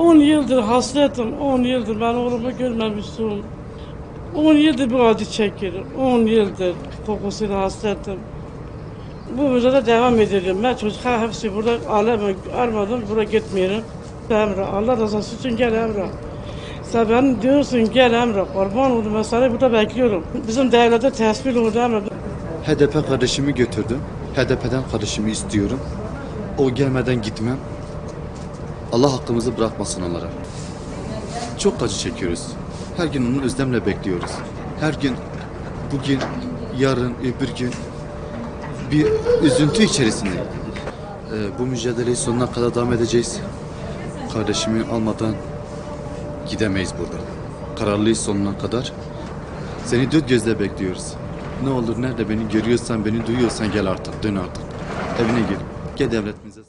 10 yıldır hasretim, 10 yıldır ben oğlumu görmemiştim. 10 yıldır bu acı çekiyorum, 10 yıldır kokusuyla hasretim. Bu mücadele devam ediyorum. Ben çocuklar hepsi burada alem armadım, buraya gitmiyorum. Emre, Allah rızası için gel Emre. Sen bana diyorsun gel Emre, kurban oldum ben seni burada bekliyorum. Bizim devlete tesbih oldu Emre. HDP kardeşimi götürdüm. HDP'den kardeşimi istiyorum. O gelmeden gitmem. Allah hakkımızı bırakmasın onlara. Çok acı çekiyoruz. Her gün onu özlemle bekliyoruz. Her gün, bugün, yarın, öbür gün bir üzüntü içerisinde. Ee, bu mücadeleyi sonuna kadar devam edeceğiz. Kardeşimi almadan gidemeyiz buradan. Kararlıyız sonuna kadar. Seni dört gözle bekliyoruz. Ne olur nerede beni görüyorsan, beni duyuyorsan gel artık, dön artık. Evine gel. Gel devletimize.